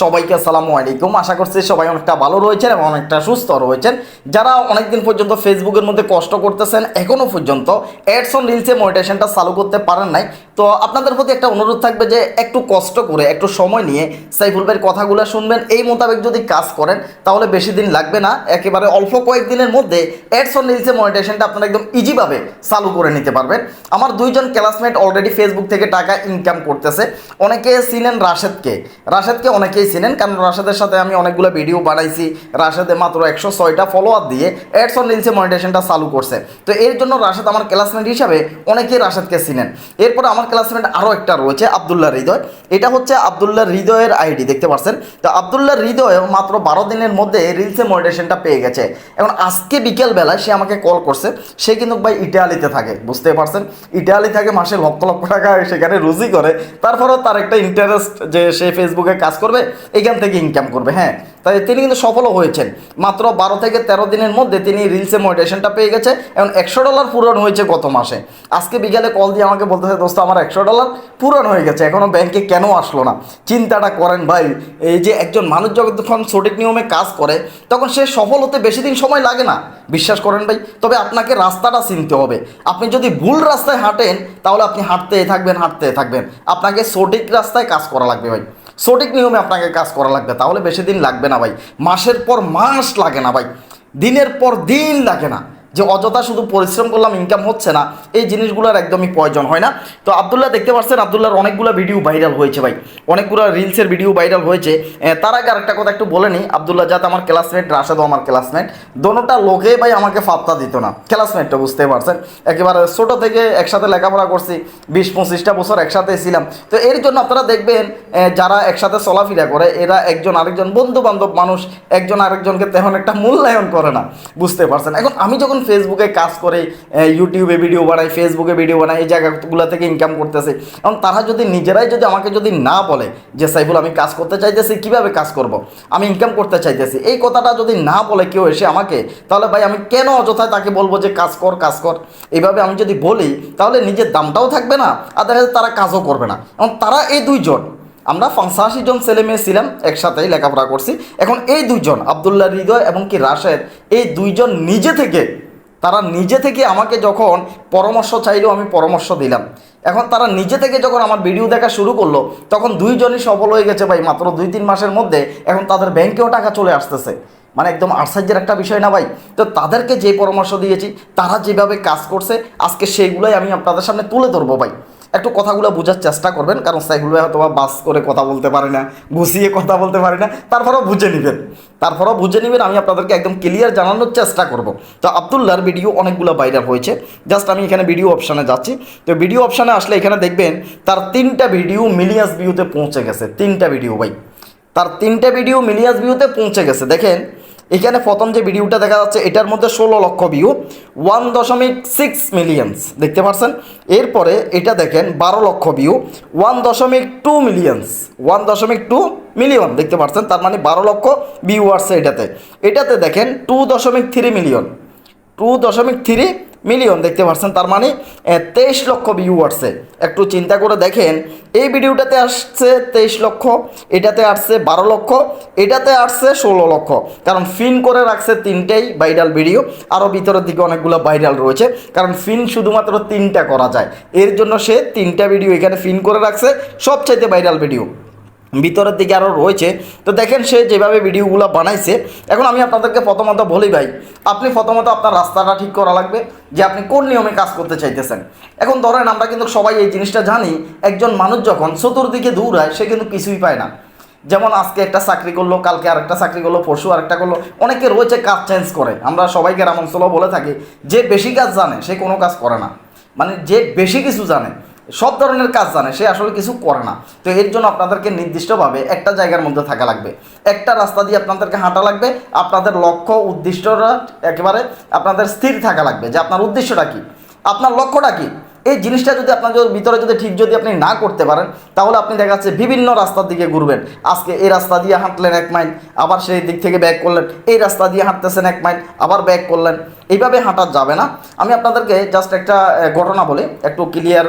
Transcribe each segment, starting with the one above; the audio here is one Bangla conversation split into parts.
সবাইকে আসসালামু আলাইকুম। আশা করছি সবাই অনেকটা ভালো রয়েছেন এবং অনেকটা সুস্থ রয়েছেন। যারা অনেকদিন পর্যন্ত ফেসবুকের মধ্যে কষ্ট করতেছেন এখনও পর্যন্ত অ্যাডস অন রিলসে মনিটেশনটা চালু করতে পারেন নাই। তো আপনাদের প্রতি একটা অনুরোধ থাকবে যে একটু কষ্ট করে, একটু সময় নিয়ে সাইফুল ভাইয়ের কথাগুলো শুনবেন। এই মোতাবেক যদি কাজ করেন, তাহলে বেশি দিন লাগবে না। একেবারে অল্প কয়েকদিনের মধ্যে অ্যাডস অন রিলসে মনিটেশনটা আপনারা একদম ইজিভাবে চালু করে নিতে পারবেন। আমার দুইজন ক্লাসমেট অলরেডি ফেসবুক থেকে টাকা ইনকাম করতেছে। অনেকে চিনেন রাশেদকে। রাশেদকে অনেকেই চিনেন কারণ রাশেদের সাথে আমি অনেকগুলো ভিডিও বানাইছি। রাশেদে মাত্র একশো ছয়টা ফলোয়ার দিয়ে অ্যাডস অন রিলসে মনিটেশনটা চালু করছে। তো এর জন্য রাশেদ আমার ক্লাসমেট হিসাবে অনেকেই রাশেদকে চিনেন। এরপর আমার ক্লাসমেট আরও একটা রয়েছে, আবদুল্লাহ হৃদয়। এটা হচ্ছে আবদুল্লাহ হৃদয়ের আইডি দেখতে পাচ্ছেন? তো আবদুল্লাহ হৃদয় মাত্র বারো দিনের মধ্যে রিলসে মনিটেশনটা পেয়ে গেছে। এখন আজকে বিকেলবেলায় সে আমাকে কল করছে, সে কিন্তু ভাই ইটালিতে থাকে, বুঝতে পারছেন? ইটালি থাকে মাসে লক্ষ লক্ষ টাকা সেখানে রুজি করে। তারপরেও তার একটা ইন্টারেস্ট যে সে ফেসবুকে কাজ করবে এখান থেকে ইনকাম করবে হ্যাঁ? তাই তিনি কিন্তু সফলও হয়েছেন। মাত্র বারো থেকে তেরো দিনের মধ্যে তিনি রিলসে মোটিভেশনটা পেয়ে গেছে এবং একশো ডলার পূরণ হয়েছে গত মাসে। আজকে বিকালে কল দিয়ে আমাকে বলতেছে, দোস্ত, আমার একশো ডলার পূরণ হয়ে গেছে এখনও ব্যাংকে কেন আসলো না? চিন্তাটা করেন ভাই, এই যে একজন মানুষ যখন সঠিক নিয়মে কাজ করে, তখন সে সফল হতে বেশি দিন সময় লাগে না। বিশ্বাস করেন ভাই, তবে আপনাকে রাস্তাটা চিনতে হবে। আপনি যদি ভুল রাস্তায় হাঁটেন, তাহলে আপনি হাঁটতে থাকবেন হাঁটতে থাকবেন। আপনাকে সঠিক রাস্তায় কাজ করা লাগবে ভাই। সঠিক নিয়মে আপনাকে কাজ করা লাগবে, তাহলে বেশি দিন লাগবে না ভাই। মাসের পর মাস লাগে না ভাই। দিনের পর দিন লাগে না। যে অযথা শুধু পরিশ্রম করলাম ইনকাম হচ্ছে না, এই জিনিসগুলোর একদমই প্রয়োজন হয় না। তো আবদুল্লাহ দেখতে পাচ্ছেন, আবদুল্লাহর অনেকগুলো ভিডিও ভাইরাল হয়েছে ভাই। অনেকগুলো রিলসের ভিডিও ভাইরাল হয়েছে। তার আগে আরেকটা কথা একটু বলে নিই। আবদুল্লাহ, যাতে আমার ক্লাসমেট রাশেদও আমার ক্লাসমেট দোনোটা লোকে ভাই আমাকে ফাত্তা দিত না। ক্লাসমেটটা বুঝতে পারছেন। একেবারে ছোটো থেকে একসাথে লেখাপড়া করছি, বিশ পঁচিশটা বছর একসাথে ছিলাম। তো এর জন্য আপনারা দেখবেন যারা একসাথে চলাফেরা করে, এরা একজন আরেকজন বন্ধু বান্ধব মানুষ, একজন আরেকজনকে তেমন একটা মূল্যায়ন করে না। বুঝতে পারছেন? এখন আমি যখন ফেসবুকে কাজ করে ইউটিউবে ভিডিও বানাই ফেসবুকে ভিডিও বানাই এই জায়গাগুলো থেকে ইনকাম করতেছে। এবং তারা যদি নিজেরাই যদি আমাকে যদি না বলে যে, সাইফুল, আমি কাজ করতে চাইতেছি, কীভাবে কাজ করব। আমি ইনকাম করতে চাইতেছি। এই কথাটা যদি না বলে কেউ এসে আমাকে, তাহলে ভাই আমি কেন অযথায় তাকে বলব যে, কাজ কর কাজ কর। এইভাবে আমি যদি বলি, তাহলে নিজের দামটাও থাকবে না, আর দেখা যাচ্ছে তারা কাজও করবে না। এবং তারা এই দুইজন, আমরা পঞ্চাশি জন ছেলে মেয়ে ছিলাম, একসাথেই লেখাপড়া করছি। এখন এই দুইজন, আবদুল্লাহ হৃদয় এবং কি রাশেদ, এই দুইজন নিজে থেকে তারা নিজে থেকে আমাকে যখন পরামর্শ চাইলো, আমি পরামর্শ দিলাম। এখন তারা নিজে থেকে যখন আমার ভিডিও দেখা শুরু করল, তখন দুইজনই সফল হয়ে গেছে ভাই। মাত্র দুই তিন মাসের মধ্যে এখন তাদের ব্যাংকেও টাকা চলে আসতেছে। মানে একদম আশ্চর্যের একটা বিষয় না ভাই? তো তাদেরকে যে পরামর্শ দিয়েছি, তারা যেভাবে কাজ করছে, আজকে সেইগুলোই আমি আপনাদের সামনে তুলে ধরবো ভাই। একটু কথাগুলো বোঝার চেষ্টা করবেন, কারণ সাইগুলো হয়তো বা বাস করে কথা বলতে পারে না, গুছিয়ে কথা বলতে পারে না, তারপরেও বুঝে নেবেন। তারপরেও বুঝে নেবেন, আমি আপনাদেরকে একদম ক্লিয়ার জানানোর চেষ্টা করব। তো আবদুল্লাহর ভিডিও অনেকগুলো ভাইরাল হয়েছে জাস্ট আমি এখানে ভিডিও অপশানে যাচ্ছি। তো ভিডিও অপশানে আসলে এখানে দেখবেন, তার তিনটা ভিডিও মিলিয়াস ভিউতে পৌঁছে গেছে, তিনটা ভিডিও ভাই। তার তিনটা ভিডিও মিলিয়াস ভিউতে পৌঁছে গেছে, দেখেন এখানে প্রথম যে ভিডিওটা দেখা যাচ্ছে, এটার মধ্যে ষোলো লক্ষ ভিউ ওয়ান দশমিক সিক্স মিলিয়ন্স দেখতে পাচ্ছেন এরপরে এটা দেখেন, বারো লক্ষ ভিউ ওয়ান দশমিক টু মিলিয়ন্স ওয়ান দশমিক টু মিলিয়ন দেখতে পাচ্ছেন তার মানে বারো লক্ষ ভিউ আসছে এটাতে। এটাতে দেখেন টু দশমিক থ্রি মিলিয়ন টু দশমিক থ্রি মিলিয়ন দেখতে পাচ্ছেন তার মানে তেইশ লক্ষ ভিউ আসছে। একটু চিন্তা করে দেখেন, এই ভিডিওটাতে আসছে তেইশ লক্ষ, এটাতে আসছে বারো লক্ষ, এটাতে আসছে ষোলো লক্ষ। কারণ ফিন করে রাখছে তিনটেই ভাইরাল ভিডিও আরও ভিতরের দিকে অনেকগুলো ভাইরাল রয়েছে। কারণ ফিন শুধুমাত্র তিনটা করা যায়। এর জন্য সে তিনটা ভিডিও এখানে ফিন করে রাখছে, সবচাইতে ভাইরাল ভিডিও ভিতরের দিকে আরও রয়েছে। তো দেখেন সে যেভাবে ভিডিওগুলো বানাইছে, এখন আমি আপনাদেরকে প্রথমত বলি ভাই, আপনি প্রথমত আপনার রাস্তাটা ঠিক করা লাগবে যে আপনি কোন নিয়মে কাজ করতে চাইতেছেন। এখন ধরেন আমরা কিন্তু সবাই এই জিনিসটা জানি, একজন মানুষ যখন চতুর্দিকে দূর হয় সে কিন্তু কিছুই পায় না। যেমন আজকে একটা চাকরি করল, কালকে আরেকটা চাকরি করল, পরশু আরেকটা করল, অনেকে রয়েছে কাজ চেঞ্জ করে। আমরা সবাই গ্রাম অঞ্চলেও বলে থাকি, যে বেশি কাজ জানে, সে কোনো কাজ করে না। মানে যে বেশি কিছু জানে সব ধরনের কাজ জানে, সে আসলে কিছু করে না। তো এর জন্য আপনাদেরকে নির্দিষ্টভাবে একটা জায়গার মধ্যে থাকা লাগবে। একটা রাস্তা দিয়ে আপনাদেরকে হাঁটা লাগবে, আপনাদের লক্ষ্য, উদ্দিষ্টরা একেবারে আপনাদের স্থির থাকা লাগবে যে আপনার উদ্দেশ্যটা কী? আপনার লক্ষ্যটা কি? এই জিনিসটা যদি আপনাদের ভিতরে যদি ঠিক যদি আপনি না করতে পারেন, তাহলে আপনি দেখা যাচ্ছে বিভিন্ন রাস্তার দিকে ঘুরবেন। আজকে এই রাস্তা দিয়ে হাঁটলেন এক মাইল, আবার সেই দিক থেকে ব্যাক করলেন। এই রাস্তা দিয়ে হাঁটতেছেন এক মাইল, আবার ব্যাক করলেন। এইভাবে হাঁটা যাবে না। আমি আপনাদেরকে জাস্ট একটা ঘটনা বলি, একটু ক্লিয়ার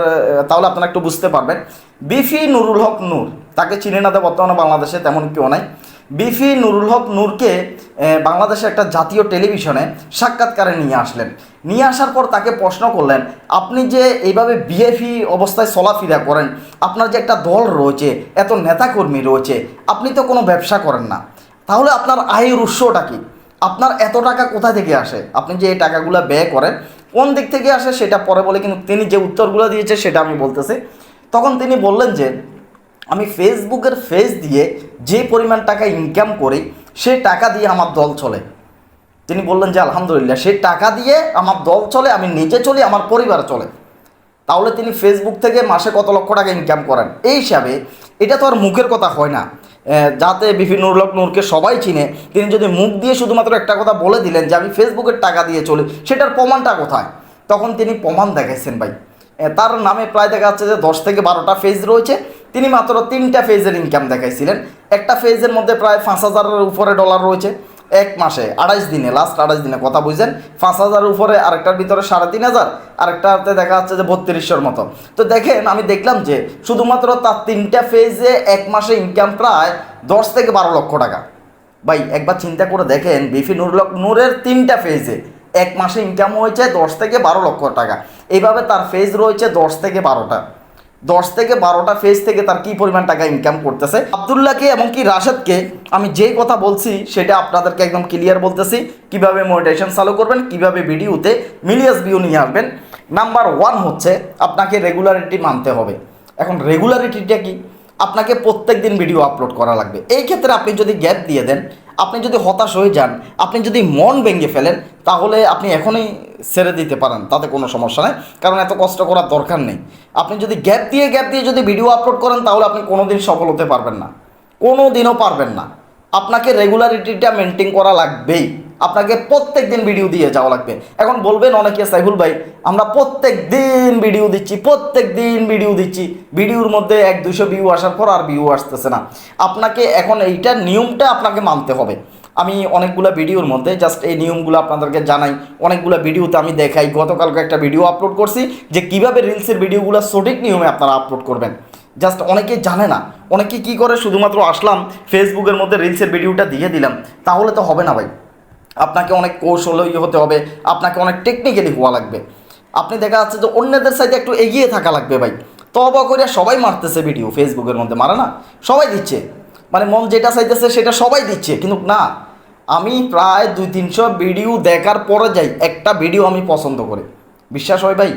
তাহলে আপনারা একটু বুঝতে পারবেন। বিফি নুরুল হক নূর, তাকে চিনে না বর্তমানে বাংলাদেশে তেমন কেউ নাই। বিফি নুরুল হক নূরকে বাংলাদেশের একটা জাতীয় টেলিভিশনে সাক্ষাৎকারে নিয়ে আসলেন। নিয়ে আসার পর তাকে প্রশ্ন করলেন, আপনি যে এইভাবে বিএফি অবস্থায় চলাফেরা করেন, আপনার যে একটা দল রয়েছে, এত নেতাকর্মী রয়েছে, আপনি তো কোনো ব্যবসা করেন না। তাহলে আপনার আয়ের উৎসটা কি? আপনার এত টাকা কোথা থেকে আসে? আপনি যে এই টাকাগুলো ব্যয় করেন, কোন দিক থেকে আসে সেটা পরে বলে কিন্তু তিনি যে উত্তরগুলো দিয়েছে সেটা আমি বলতেছি। তখন তিনি বললেন যে আমি ফেসবুকের ফেস দিয়ে যে পরিমাণ টাকা ইনকাম করি, সে টাকা দিয়ে আমার দল চলে। তিনি বললেন যে, আলহামদুলিল্লাহ সেই টাকা দিয়ে আমার দল চলে, আমি নিজে চলি, আমার পরিবার চলে। তাহলে তিনি ফেসবুক থেকে মাসে কত লক্ষ টাকা ইনকাম করেন? এই হিসাবে এটা তো আর মুখের কথা হয় না। যাতে বিভিন্ন লোক নূরকে সবাই চিনে, তিনি যদি মুখ দিয়ে শুধুমাত্র একটা কথা বলে দিলেন যে, আমি ফেসবুকের টাকা দিয়ে চলি, সেটার প্রমাণটা কোথায়? তখন তিনি প্রমাণ দেখাইছেন ভাই। তার নামে প্রায় দেখা যাচ্ছে যে, দশ থেকে বারোটা ফেজ রয়েছে। তিনি মাত্র তিনটা ফেজের ইনকাম দেখাইছিলেন। একটা ফেজের মধ্যে প্রায় পাঁচ হাজারের উপরে ডলার রয়েছে এক মাসে, আড়াইশ দিনে লাস্ট আড়াইশ দিনে, কথা বুঝছেন? পাঁচ হাজারের উপরে আরেকটার ভিতরে সাড়ে তিন হাজার, আরেকটাতে দেখা যাচ্ছে যে বত্রিশশোর মতো। তো দেখেন, আমি দেখলাম যে শুধুমাত্র তার তিনটা ফেজে এক মাসে ইনকাম প্রায় দশ থেকে বারো লক্ষ টাকা। ভাই, একবার চিন্তা করে দেখেন, বিফি নুর নূরের তিনটা ফেজে এক মাসে ইনকাম হয়েছে দশ থেকে বারো লক্ষ টাকা। এইভাবে তার ফেজ রয়েছে দশ থেকে বারোটা। দশ থেকে বারোটা ফেজ থেকে তার কি পরিমাণ টাকা ইনকাম করতেছে। আবদুল্লাহকে এবং কি রাশেদকে আমি যেই কথা বলছি সেটা আপনাদেরকে একদম ক্লিয়ার বলতেছি। কীভাবে মোটিভেশন চালু করবেন, কীভাবে ভিডিওতে মিলিয়াস ভিউ নিয়ে আসবেন। নাম্বার ওয়ান হচ্ছে আপনাকে রেগুলারিটি মানতে হবে। এখন রেগুলারিটিটা কি? আপনাকে প্রত্যেক দিন ভিডিও আপলোড করা লাগবে। এই ক্ষেত্রে আপনি যদি গ্যাপ দিয়ে দেন আপনি যদি হতাশ হয়ে যান, আপনি যদি মন ভেঙে ফেলেন, তাহলে আপনি এখনই ছেড়ে দিতে পারেন, তাতে কোনো সমস্যা নেই। কারণ এত কষ্ট করার দরকার নেই। আপনি যদি গ্যাপ দিয়ে গ্যাপ দিয়ে যদি ভিডিও আপলোড করেন, তাহলে আপনি কোনো দিন সফল হতে পারবেন না। কোনো দিনও পারবেন না। আপনাকে রেগুলারিটিটা মেনটেন করা লাগবেই। আপনাকে প্রত্যেক দিন ভিডিও দিয়ে যাওয়া লাগবে। এখন বলবেন অনেকে, সাইফুল ভাই, আমরা প্রত্যেক দিন ভিডিও দিচ্ছি প্রত্যেক দিন ভিডিও দিচ্ছি ভিডিওর মধ্যে এক, দুশো ভিউ আসার পর আর ভিউ আসতেছে না। আপনাকে এখন এইটার নিয়মটা আপনাকে মানতে হবে। আমি অনেকগুলো ভিডিওর মধ্যে জাস্ট এই নিয়মগুলো আপনাদেরকে জানাই। অনেকগুলো ভিডিওতে আমি দেখাই। গতকালকে একটা ভিডিও আপলোড করছি যে কীভাবে রিলসের ভিডিওগুলো সঠিক নিয়মে আপনারা আপলোড করবেন। জাস্ট অনেকে জানে না। অনেকে কি করে? শুধুমাত্র আসলাম ফেসবুকের মধ্যে রিলসের ভিডিওটা দিয়ে দিলাম। তাহলে তো হবে না ভাই। আপনাকে অনেক কৌশলী হতে হবে, আপনাকে অনেক টেকনিক্যালি হওয়া লাগবে। আপনি দেখা যাচ্ছে যে অন্যদের সাইডে একটু এগিয়ে থাকা লাগবে ভাই। তবা করে সবাই মারতেছে ভিডিও ফেসবুকের মধ্যে, মারে না? সবাই দিচ্ছে। মানে মন যেটা চাইতেছে সেটা সবাই দিচ্ছে, কিন্তু না। আমি প্রায় দুই তিনশো ভিডিও দেখার পরে যাই, একটা ভিডিও আমি পছন্দ করি। বিশ্বাস হয় ভাই?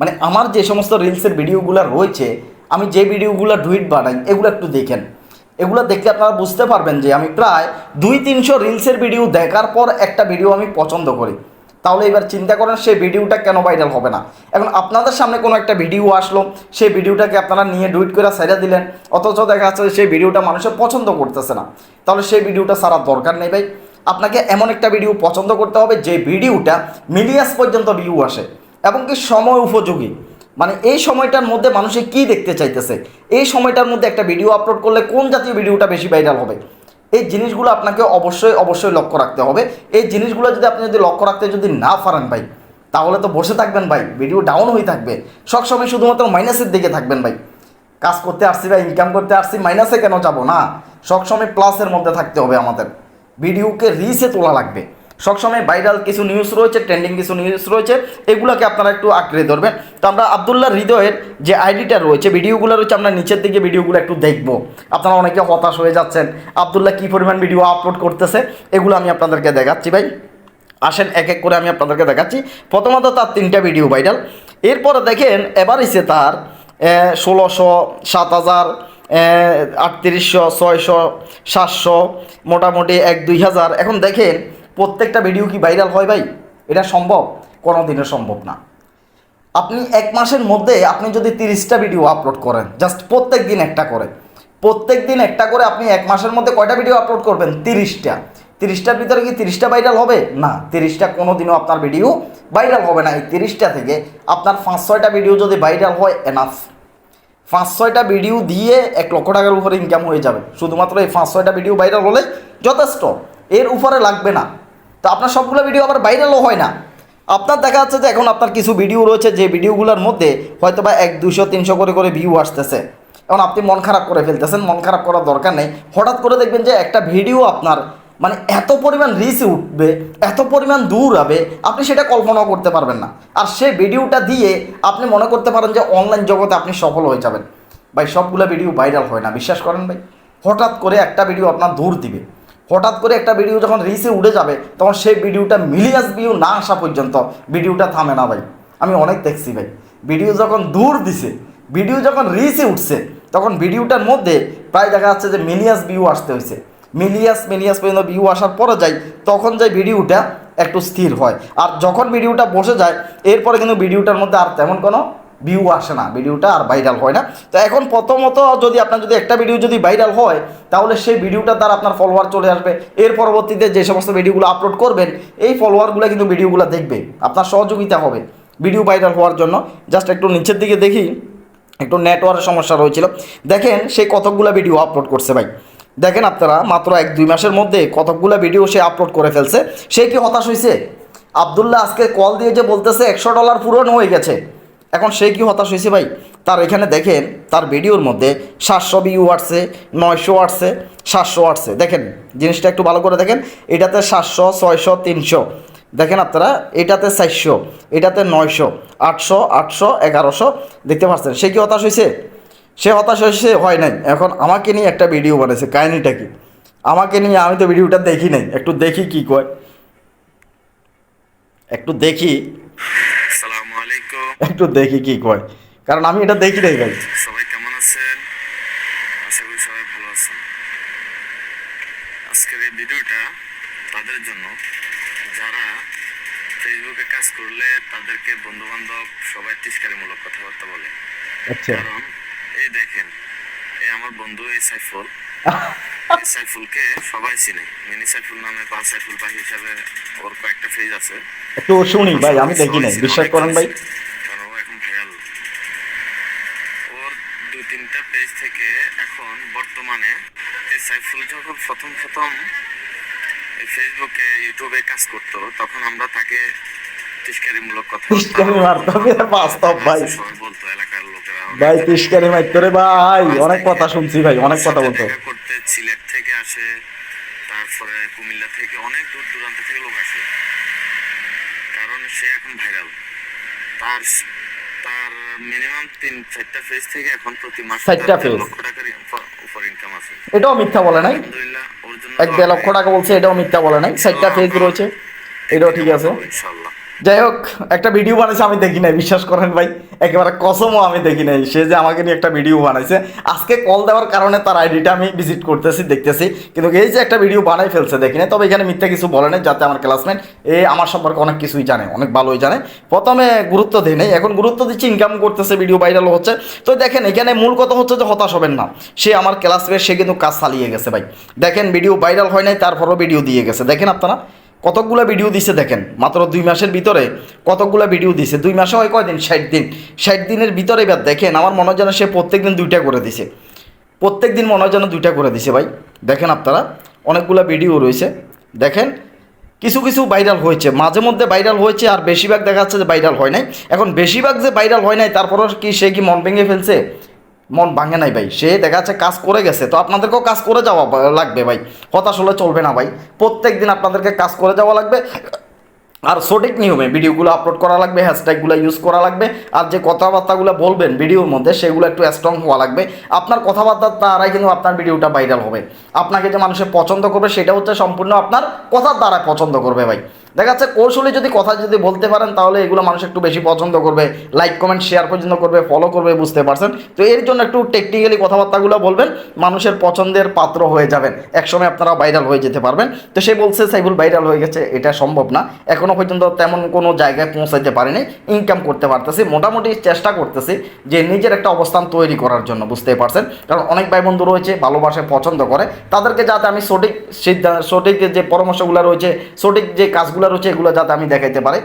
মানে আমার যে সমস্ত রিলসের ভিডিওগুলো রয়েছে, আমি যে ভিডিওগুলো ডুইট বানাই, এগুলো একটু দেখেন। এগুলো দেখলে আপনারা বুঝতে পারবেন যে আমি প্রায় দুই তিনশো রিলসের ভিডিও দেখার পর একটা ভিডিও আমি পছন্দ করি। তাহলে এবার চিন্তা করেন সেই ভিডিওটা কেন ভাইরাল হবে না? এখন আপনাদের সামনে কোনো একটা ভিডিও আসলো, সেই ভিডিওটাকে আপনারা নিয়ে ডুইট করে সাইডা দিলেন, অথচ দেখা যাচ্ছে সেই ভিডিওটা মানুষের পছন্দ করতেছে না। তাহলে সেই ভিডিওটা সারা দরকার নেই ভাই। আপনাকে এমন একটা ভিডিও পছন্দ করতে হবে যে ভিডিওটা মিলিয়াস পর্যন্ত ভিউ আসে এবং কি সময় উপযোগী। মানে এই সময়টার মধ্যে মানুষে কি দেখতে চাইতেছে? এই সময়টার মধ্যে একটা ভিডিও আপলোড করলে কোন জাতীয় ভিডিওটা বেশি ভাইরাল হবে? এই জিনিসগুলো আপনাকে অবশ্যই অবশ্যই লক্ষ্য রাখতে হবে। এই জিনিসগুলো যদি আপনি যদি লক্ষ্য রাখতে যদি না পারেন ভাই, তাহলে তো বসে থাকবেন ভাই। ভিডিও ডাউন হয়ে থাকবে। সবসময় শুধুমাত্র মাইনাসের দিকে থাকবেন ভাই। কাজ করতে আসছি বা ইনকাম করতে আসছি মাইনাসে কেন যাব? না, সবসময় প্লাসের মধ্যে থাকতে হবে আমাদের। ভিডিওকে রিসে তোলা লাগবে। সবসময় ভাইরাল কিছু নিউজ রয়েছে ট্রেন্ডিং কিছু নিউজ রয়েছে, এগুলোকে আপনারা একটু আঁকড়ে ধরবেন। তো আমরা আবদুল্লাহ হৃদয়ের যে আইডিটা রয়েছে, ভিডিওগুলো রয়েছে, আমরা নিচের দিকে ভিডিওগুলো একটু দেখব। আপনারা অনেকে হতাশ হয়ে যাচ্ছেন, আবদুল্লাহ কী পরিমাণ ভিডিও আপলোড করতেছে, এগুলো আমি আপনাদেরকে দেখাচ্ছি ভাই। আসেন, এক এক করে আমি আপনাদেরকে দেখাচ্ছি। প্রথমত তার তিনটা ভিডিও ভাইরাল এরপরে দেখেন, এবার এসে তার ষোলোশো, সাত হাজার আটত্রিশশো, ছয়শো, সাতশো, মোটামুটি এক দুই হাজার। এখন দেখেন প্রত্যেকটা ভিডিও কি ভাইরাল হয় ভাই? এটা সম্ভব? কোনো দিনে সম্ভব না। আপনি এক মাসের মধ্যে আপনি যদি তিরিশটা ভিডিও আপলোড করেন জাস্ট প্রত্যেক দিন একটা করে। প্রত্যেক দিন একটা করে আপনি এক মাসের মধ্যে কয়টা ভিডিও আপলোড করবেন? তিরিশটা। তিরিশটার ভিতরে কি তিরিশটা ভাইরাল হবে? না, তিরিশটা কোনো দিনও আপনার ভিডিও ভাইরাল হবে না। এই তিরিশটা থেকে আপনার পাঁচ, ছয়টা ভিডিও যদি ভাইরাল হয় এনাফ পাঁচ, ছয়টা ভিডিও দিয়ে এক লক্ষ টাকার উপরে ইনকাম হয়ে যাবে। শুধুমাত্র এই পাঁচ, ছয়টা ভিডিও ভাইরাল হলে যথেষ্ট। এর উপরে লাগবে না। তো আপনার সবগুলো ভিডিও আবার ভাইরালও হয় না। আপনার দেখা যাচ্ছে যে এখন আপনার কিছু ভিডিও রয়েছে, যে ভিডিওগুলোর মধ্যে হয়তো বা এক, দুশো, তিনশো করে করে ভিউ আসতেছে। এখন আপনি মন খারাপ করে ফেলতেছেন, মন খারাপ করার দরকার নেই। হঠাৎ করে দেখবেন যে একটা ভিডিও আপনার মানে এত পরিমাণ রিচ উঠবে, এত পরিমাণ দূর হবে, আপনি সেটা কল্পনাও করতে পারবেন না। আর সেই ভিডিওটা দিয়ে আপনি মনে করতে পারেন যে অনলাইন জগতে আপনি সফল হয়ে যাবেন। ভাই, সবগুলো ভিডিও ভাইরাল হয় না, বিশ্বাস করেন ভাই। হঠাৎ করে একটা ভিডিও আপনার দূর দিবে। হঠাৎ করে একটা ভিডিও যখন রিচে উঠে যাবে, তখন সেই ভিডিওটা মিলিয়াস ভিউ না আসা পর্যন্ত। ভিডিওটা থামে না ভাই। আমি অনেক দেখছি ভাই। ভিডিও যখন দূর দিছে ভিডিও যখন রিচে উঠছে, তখন ভিডিওটার মধ্যে প্রায় দেখা যাচ্ছে যে মিলিয়াস ভিউ আসতে হয়েছে মিলিয়াস মিলিয়াস পর্যন্ত ভিউ আসার পরে যাই, তখন যাই ভিডিওটা একটু স্থির হয়। আর যখন ভিডিওটা বসে যায়, এরপরে কিন্তু ভিডিওটার মধ্যে আর তেমন কোনো ভিউ আসে না ভিডিওটা আর ভাইরাল হয় না। তো এখন প্রথমত যদি আপনার যদি একটা ভিডিও যদি ভাইরাল হয়, তাহলে সেই ভিডিওটার দ্বারা আপনার ফলোয়ার চলে আসবে। এর পরবর্তীতে যে সমস্ত ভিডিওগুলো আপলোড করবেন, এই ফলোয়ারগুলো কিন্তু ভিডিওগুলো দেখবে, আপনার সহযোগিতা হবে ভিডিও ভাইরাল হওয়ার জন্য। জাস্ট একটু নিচের দিকে দেখি, একটু নেটওয়ার্কের সমস্যা রয়েছিল। দেখেন সে কতকগুলো ভিডিও আপলোড করছে ভাই। দেখেন আপনারা, মাত্র এক দুই মাসের মধ্যে কতকগুলো ভিডিও সে আপলোড করে ফেলছে। সে কি হতাশ হয়েছে আবদুল্লাহ আজকে কল দিয়ে যে বলতেছে, একশো ডলার পূরণ হয়ে গেছে। এখন সে কি হতাশ হয়েছে ভাই? তার এখানে দেখেন, তার ভিডিওর মধ্যে সাতশো ভিউ আসছে, নয়শো আসছে, সাতশো আসছে। দেখেন, জিনিসটা একটু ভালো করে দেখেন। এটাতে সাতশো, ছয়শো, তিনশো। দেখেন আপনারা, এটাতে চারশো, এটাতে নয়শো, আটশো আটশো, এগারোশো। দেখতে পাচ্ছেন, সে কি হতাশ হয়েছে? সে হতাশ হয়েছে, হয় নাই। এখন আমাকে নিয়ে একটা ভিডিও বানাইছে, কাহিনিটা কি? আমাকে নিয়ে আমি তো ভিডিওটা দেখি নাই। একটু দেখি কি কয়। একটু দেখি। একটু দেখি কি কয়। কারণ আমি এটা দেখি নাই ভাই। সবাই কেমন আছেন? আশা করি সবাই ভালো আছেন। আজকের এই ভিডিওটা তাদের জন্য। যারা ফেসবুকে কাজ করলে তাদেরকে বন্ধু বান্ধব সবাই তিস্কারিমূলক কথাবার্তা বলে। আচ্ছা। কারণ এই দেখেন এই আমার বন্ধু এই সাইফুল। সাইফুলকে সবাই চিনে। মিনি সাইফুল নামে বা সাইফুল ভাই হিসাবে ওর কয়েকটা ফেজ আছে। একটু শুনি ভাই আমি দেখি নাই। বিশ্বাস করেন ভাই কারণ ও এখন ভাইরাল ওর দুই তিনটা থেকে এখন বর্তমানে এই সাইফুল যখন প্রথম প্রথম এই ফেসবুকে ইউটিউবে কাজ করতো তখন আমরা তাকে তিস্কারিমূলক কথা বাস্তব ভাই। বলতো এলাকার লোকেরা ভাই তিস্কারি মারতে রে ভাই। অনেক কথা শুনছি ভাই অনেক কথা বলতো। করতে সিলেট থেকে আসে তারপরে কুমিল্লা থেকে অনেক দূর দূরান্ত থেকে লোক আসে। কারণ সে এখন ভাইরাল তার তার মিনিমাম তিন চারটা ফেজ থেকে এখন প্রতি মাসে চারটা ফেজ লক্ষ টাকার উপর- উপর ইনকাম আছে। এটাও মিথ্যা বলে নাই। এক দেড় লক্ষ টাকা বলছে এটাও মিথ্যা বলে নাই। চারটা ফেজ রয়েছে এটাও ঠিক আছে। ইনশাল্লাহ। যাই হোক, একটা ভিডিও বানাইছে, আমি দেখি নাই, বিশ্বাস করেন ভাই, একেবারে কসমও আমি দেখি নাই। সে যে আমাকে নিয়ে একটা ভিডিও বানাইছে, আজকে কল দেওয়ার কারণে তার আইডিটা আমি ভিজিট করতেছি, দেখতেছি। কিন্তু এই যে একটা ভিডিও বানাই ফেলছে, দেখি নাই, তবে এখানে মিথ্যা কিছু বলে নাই, যাতে আমার ক্লাসমেট এ আমার সম্পর্কে অনেক কিছুই জানে, অনেক ভালোই জানে। প্রথমে গুরুত্ব দেয় নাই, এখন গুরুত্ব দিচ্ছে ইনকাম করতেছে ভিডিও ভাইরাল হচ্ছে। তো দেখেন, এখানে মূল কথা হচ্ছে যে হতাশ হবেন না। সে আমার ক্লাসমেট সে কিন্তু কাজ চালিয়ে গেছে ভাই। দেখেন ভিডিও ভাইরাল হয় নাই, তারপরও ভিডিও দিয়ে গেছে। দেখেন আপনারা কতকগুলো ভিডিও দিছে দেখেন? মাত্র দুই মাসের ভিতরে কতকগুলো ভিডিও দিছে? দুই মাসে হয় কয়দিন? ষাট দিন। ষাট দিনের ভিতরে এবার দেখেন, আমার মনে হয় যেন সে প্রত্যেক দিন দুইটা করে দিছে। প্রত্যেক দিন মনে হয় যেন দুইটা করে দিছে ভাই। দেখেন আপনারা, অনেকগুলো ভিডিও রয়েছে। দেখেন, কিছু কিছু ভাইরাল হয়েছে। মাঝে মধ্যে ভাইরাল হয়েছে আর বেশিরভাগ দেখা যাচ্ছে যে ভাইরাল হয় নাই। এখন বেশিরভাগ যে ভাইরাল হয় নাই, তারপরও কি সে কি মন ভেঙে ফেলছে? মন ভাঙে নাই ভাই। সে দেখা যাচ্ছে কাজ করে গেছে। তো আপনাদেরকেও কাজ করে যাওয়া লাগবে ভাই। হতাশ হলে চলবে না ভাই। প্রত্যেক দিন আপনাদেরকে কাজ করে যাওয়া লাগবে। আর সঠিক নিয়মে ভিডিওগুলো আপলোড করা লাগবে হ্যাশট্যাগুলো ইউজ করা লাগবে। আর যে কথাবার্তাগুলো বলবেন ভিডিওর মধ্যে, সেগুলো একটু স্ট্রং হওয়া লাগবে। আপনার কথাবার্তার দ্বারাই কিন্তু আপনার ভিডিওটা ভাইরাল হবে। আপনাকে যে মানুষে পছন্দ করবে, সেটা হচ্ছে সম্পূর্ণ আপনার কথার দ্বারা পছন্দ করবে ভাই। দেখা যাচ্ছে কৌশলে যদি কথা যদি বলতে পারেন, তাহলে এগুলো মানুষ একটু বেশি পছন্দ করবে। লাইক কমেন্ট শেয়ার পর্যন্ত করবে ফলো করবে, বুঝতে পারছেন? তো এর জন্য একটু টেকনিক্যালি কথাবার্তাগুলো বলবেন, মানুষের পছন্দের পাত্র হয়ে যাবেন। একসময় আপনারা ভাইরাল হয়ে যেতে পারবেন। তো সে বলছে সাইবুল ভাইরাল হয়ে গেছে, এটা সম্ভব না। এখনও পর্যন্ত তেমন কোনো জায়গায় পৌঁছাইতে পারিনি ইনকাম করতে পারতেছি। মোটামুটি চেষ্টা করতেছি যে নিজের একটা অবস্থান তৈরি করার জন্য, বুঝতে পারছেন? কারণ অনেক ভাই বন্ধু রয়েছে, ভালোবাসে, পছন্দ করে। তাদেরকে যাতে আমি সঠিক সিদ্ধান্ত সঠিক যে পরামর্শগুলো রয়েছে, সঠিক যে কাজগুলো রয়েছে এগুলো যাতে আমি দেখাইতে পারি।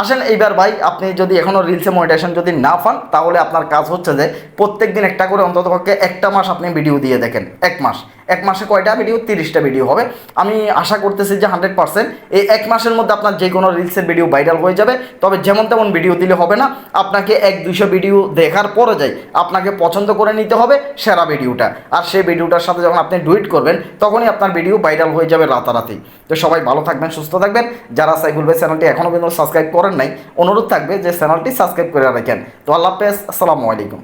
আসেন, এইবার ভাই, আপনি যদি এখনও রিলসে মনিটেশন যদি না পান, তাহলে আপনার কাজ হচ্ছে যে প্রত্যেক দিন একটা করে অন্তত পক্ষে একটা মাস আপনি ভিডিও দিয়ে দেখেন, এক মাস। এক মাসে কয়টা ভিডিও তিরিশটা ভিডিও হবে। আমি আশা করতেছি যে হান্ড্রেড পার্সেন্ট এই এক মাসের মধ্যে আপনার যে কোনো রিলসের ভিডিও ভাইরাল হয়ে যাবে। তবে যেমন তেমন ভিডিও দিলে হবে না। আপনাকে এক দুইশো ভিডিও দেখার পরে যাই, আপনাকে পছন্দ করে নিতে হবে সেরা ভিডিওটা আর সেই ভিডিওটার সাথে যখন আপনি ডুইট করবেন, তখনই আপনার ভিডিও ভাইরাল হয়ে যাবে রাতারাতি। তো সবাই ভালো থাকবেন, সুস্থ থাকবেন। যারা সাইফুল ভাই চ্যানেলটি এখনও পর্যন্ত সাবস্ক্রাইব করেন নাই, অনুরোধ থাকবে যে চ্যানেলটি সাবস্ক্রাইব করে রাখেন। তো আল্লাহ হাফেজ, আসসালামু আলাইকুম।